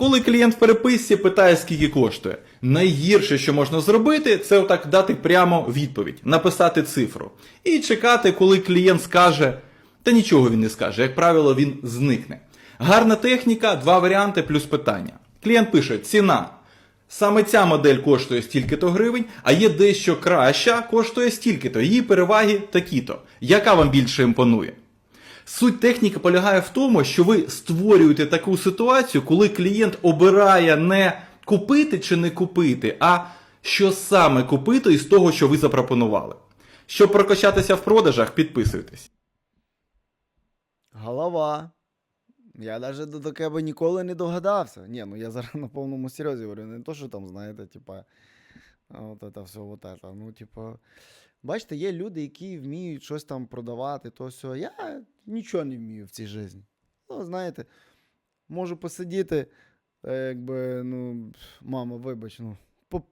Коли клієнт в переписці питає, скільки коштує, найгірше, що можна зробити, це отак дати прямо відповідь, написати цифру. І чекати, коли клієнт скаже, та нічого він не скаже, як правило, він зникне. Гарна техніка, два варіанти плюс питання. Клієнт пише: ціна. Саме ця модель коштує стільки-то гривень, а є дещо краща, коштує стільки-то. Її переваги такі-то. Яка вам більше імпонує? Суть техніки полягає в тому, що ви створюєте таку ситуацію, коли клієнт обирає не купити чи не купити, а що саме купити із того, що ви запропонували. Щоб прокачатися в продажах, підписуйтесь. Голова. Я навіть до такого ніколи не догадався. Ні, ну я зараз на повному серйозі говорю, не то, що там, знаєте, типа, от це все, от це. Ну, типа, бачите, є люди, які вміють щось там продавати, то все. Я нічого не вмію в цій житті. Ну, знаєте, можу посидіти, е, якби, ну, мама, вибач, ну,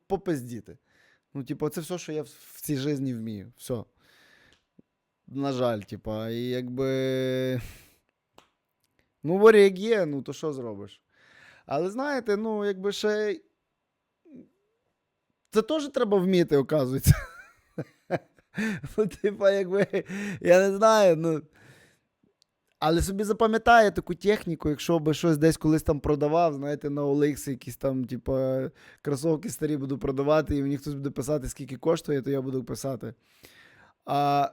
попиздіти. Ну, типу, це все, що я в цій житті вмію. Все. На жаль, типа, і якби. Ну, говорю, як є, ну то що зробиш? Але знаєте, ну, якби ще. Це теж треба вміти, оказується. Ну, типа, якби, я не знаю, ну. Але собі запам'ятає таку техніку, якщо би щось десь колись там продавав, знаєте, на OLX якісь там, типа, кросовки старі буду продавати, і мені хтось буде писати, скільки коштує, то я буду писати. А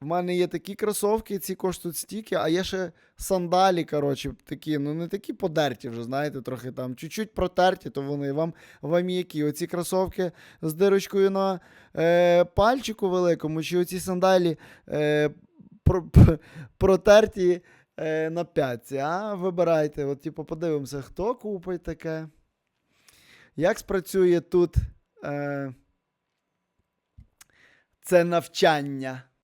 в мене є такі кросовки, ці коштують стільки, а є ще сандалі, коротше, такі, ну не такі подерті вже, знаєте, трохи там, чуть-чуть протерті, то вони вам, вам які. Оці кросовки з дирочкою на е, пальчику великому, чи оці сандалі е, про, про- протерті е, на п'ятці. А вибирайте. От, типу, подивимося, хто купить таке. Як спрацює тут е, це навчання?